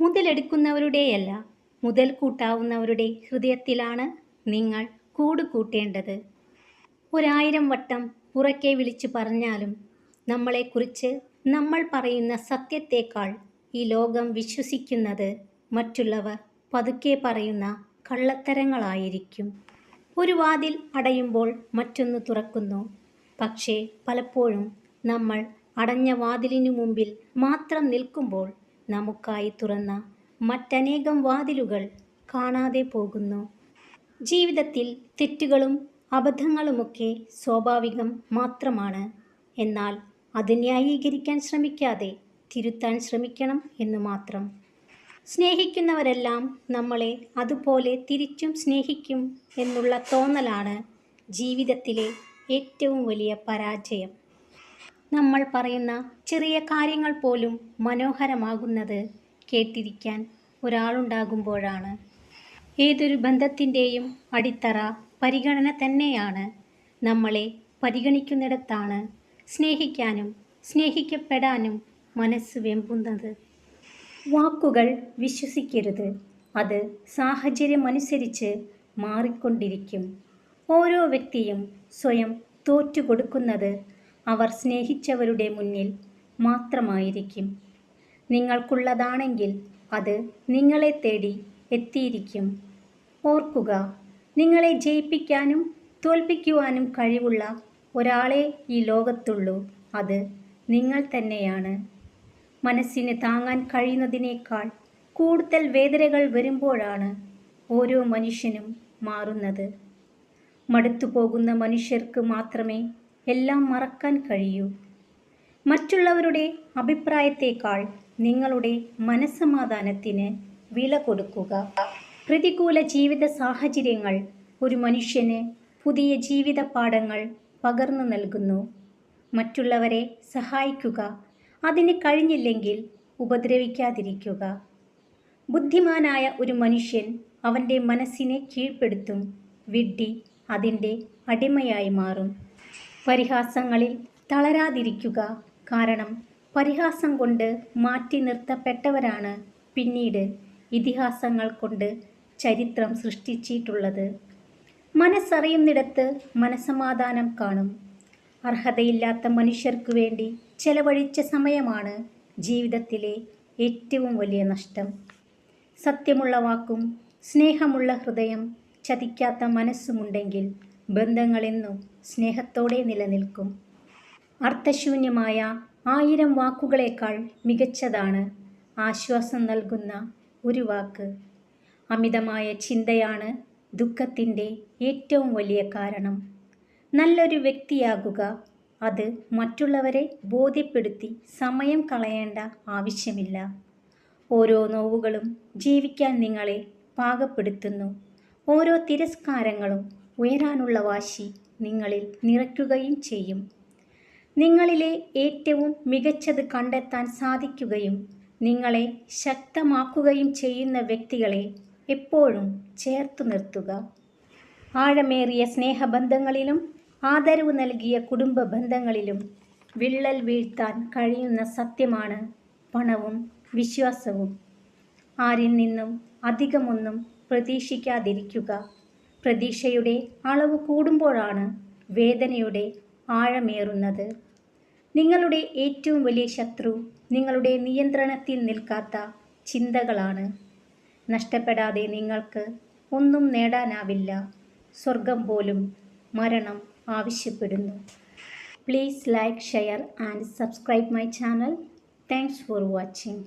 മുതലെടുക്കുന്നവരുടെയല്ല മുതൽ കൂട്ടാവുന്നവരുടെ ഹൃദയത്തിലാണ് നിങ്ങൾ കൂട് കൂട്ടേണ്ടത് ഒരായിരം വട്ടം ഉറക്കെ വിളിച്ചു പറഞ്ഞാലും നമ്മളെക്കുറിച്ച് നമ്മൾ പറയുന്ന സത്യത്തേക്കാൾ ഈ ലോകം വിശ്വസിക്കുന്നത് മറ്റുള്ളവർ പതുക്കെ പറയുന്ന കള്ളത്തരങ്ങളായിരിക്കും. ഒരു വാതിൽ അടയുമ്പോൾ മറ്റൊന്ന് തുറക്കുന്നു. പക്ഷേ പലപ്പോഴും നമ്മൾ അടഞ്ഞ വാതിലിനു മുമ്പിൽ മാത്രം നിൽക്കുമ്പോൾ നമുക്കായി തുറന്ന മറ്റനേകം വാതിലുകൾ കാണാതെ പോകുന്നു. ജീവിതത്തിൽ തെറ്റുകളും അബദ്ധങ്ങളുമൊക്കെ സ്വാഭാവികം മാത്രമാണ്. എന്നാൽ അത് ന്യായീകരിക്കാൻ ശ്രമിക്കാതെ തിരുത്താൻ ശ്രമിക്കണം എന്ന് മാത്രം. സ്നേഹിക്കുന്നവരെല്ലാം നമ്മളെ അതുപോലെ തിരിച്ചും സ്നേഹിക്കും എന്നുള്ള തോന്നലാണ് ജീവിതത്തിലെ ഏറ്റവും വലിയ പരാജയം. നമ്മൾ പറയുന്ന ചെറിയ കാര്യങ്ങൾ പോലും മനോഹരമാകുന്നത് കേട്ടിരിക്കാൻ ഒരാളുണ്ടാകുമ്പോഴാണ്. ഏതൊരു ബന്ധത്തിന്റെയും അടിത്തറ പരിഗണന തന്നെയാണ്. നമ്മളെ പരിഗണിക്കുന്നിടത്താണ് സ്നേഹിക്കാനും സ്നേഹിക്കപ്പെടാനും മനസ്സ് വെമ്പുന്നത്. വാക്കുകൾ വിശ്വസിക്കരുത്. അത് സാഹചര്യമനുസരിച്ച് മാറിക്കൊണ്ടിരിക്കും. ഓരോ വ്യക്തിയും സ്വയം തോറ്റുകൊടുക്കുന്നത് അവർ സ്നേഹിച്ചവരുടെ മുന്നിൽ മാത്രമായിരിക്കും. നിങ്ങൾക്കുള്ളതാണെങ്കിൽ അത് നിങ്ങളെ തേടി എത്തിയിരിക്കും. ഓർക്കുക നിങ്ങളെ ജയിപ്പിക്കാനും തോൽപ്പിക്കുവാനും കഴിവുള്ള ഒരാളെ ഈ ലോകത്തുള്ളൂ. അത് നിങ്ങൾ തന്നെയാണ്. മനസ്സിന് താങ്ങാൻ കഴിയുന്നതിനേക്കാൾ കൂടുതൽ വേദനകൾ വരുമ്പോഴാണ് ഓരോ മനുഷ്യനും മാറുന്നത്. മടുത്തു പോകുന്ന മനുഷ്യർക്ക് മാത്രമേ എല്ലാം മറക്കാൻ കഴിയൂ. മറ്റുള്ളവരുടെ അഭിപ്രായത്തേക്കാൾ നിങ്ങളുടെ മനസ്സമാധാനത്തിന് വില കൊടുക്കുക. പ്രതികൂല ജീവിത സാഹചര്യങ്ങൾ ഒരു മനുഷ്യന് പുതിയ ജീവിത പാഠങ്ങൾ പകർന്നു നൽകുന്നു. മറ്റുള്ളവരെ സഹായിക്കുക. അതിന് കഴിഞ്ഞില്ലെങ്കിൽ ഉപദ്രവിക്കാതിരിക്കുക. ബുദ്ധിമാനായ ഒരു മനുഷ്യൻ അവന്റെ മനസ്സിനെ കീഴ്പ്പെടുത്തും. വിഡ്ഢി അതിന്റെ അടിമയായി മാറും. പരിഹാസങ്ങളിൽ തളരാതിരിക്കുക. കാരണം പരിഹാസം കൊണ്ട് മാറ്റി നിർത്തപ്പെട്ടവരാണ് പിന്നീട് ഇതിഹാസങ്ങൾ കൊണ്ട് ചരിത്രം സൃഷ്ടിച്ചിട്ടുള്ളത്. മനസ്സറിയുന്നിടത്ത് മനസമാധാനം കാണും. അർഹതയില്ലാത്ത മനുഷ്യർക്കു വേണ്ടി ചെലവഴിച്ച സമയമാണ് ജീവിതത്തിലെ ഏറ്റവും വലിയ നഷ്ടം. സത്യമുള്ള വാക്കും സ്നേഹമുള്ള ഹൃദയം ചതിക്കാത്ത മനസ്സുമുണ്ടെങ്കിൽ ബന്ധങ്ങളെന്നും സ്നേഹത്തോടെ നിലനിൽക്കും. അർത്ഥശൂന്യമായ ആയിരം വാക്കുകളേക്കാൾ മികച്ചതാണ് ആശ്വാസം നൽകുന്ന ഒരു വാക്ക്. അമിതമായ ചിന്തയാണ് ദുഃഖത്തിന്റെ ഏറ്റവും വലിയ കാരണം. നല്ലൊരു വ്യക്തിയാകുക അത് മറ്റുള്ളവരെ ബോധ്യപ്പെടുത്തി സമയം കളയേണ്ട ആവശ്യമില്ല. ഓരോ നോവുകളും ജീവിക്കാൻ നിങ്ങളെ പാകപ്പെടുത്തുന്നു. ഓരോ തിരസ്കാരങ്ങളും ഉയരാനുള്ള വാശി നിങ്ങളിൽ നിറയ്ക്കുകയും ചെയ്യും. നിങ്ങളിലെ ഏറ്റവും മികച്ചത് കണ്ടെത്താൻ സാധിക്കുകയും നിങ്ങളെ ശക്തമാക്കുകയും ചെയ്യുന്ന വ്യക്തികളെ എപ്പോഴും ചേർത്തു നിർത്തുക. ആഴമേറിയ സ്നേഹബന്ധങ്ങളിലും ആദരവ് നൽകിയ കുടുംബ ബന്ധങ്ങളിലും വിള്ളൽ വീഴ്ത്താൻ കഴിയുന്ന സത്യമാണ് പണവും വിശ്വാസവും. ആരിൽ നിന്നും അധികമൊന്നും പ്രതീക്ഷിക്കാതിരിക്കുക. പ്രതീക്ഷയുടെ അളവ് കൂടുമ്പോഴാണ് വേദനയുടെ ആഴമേറുന്നത്. നിങ്ങളുടെ ഏറ്റവും വലിയ ശത്രു നിങ്ങളുടെ നിയന്ത്രണത്തിൽ നിൽക്കാത്ത ചിന്തകളാണ്. നഷ്ടപ്പെടാതെ നിങ്ങൾക്ക് ഒന്നും നേടാനാവില്ല. സ്വർഗം പോലും മരണം ആവശ്യപ്പെടുന്നു. Please like share and subscribe my channel thanks for watching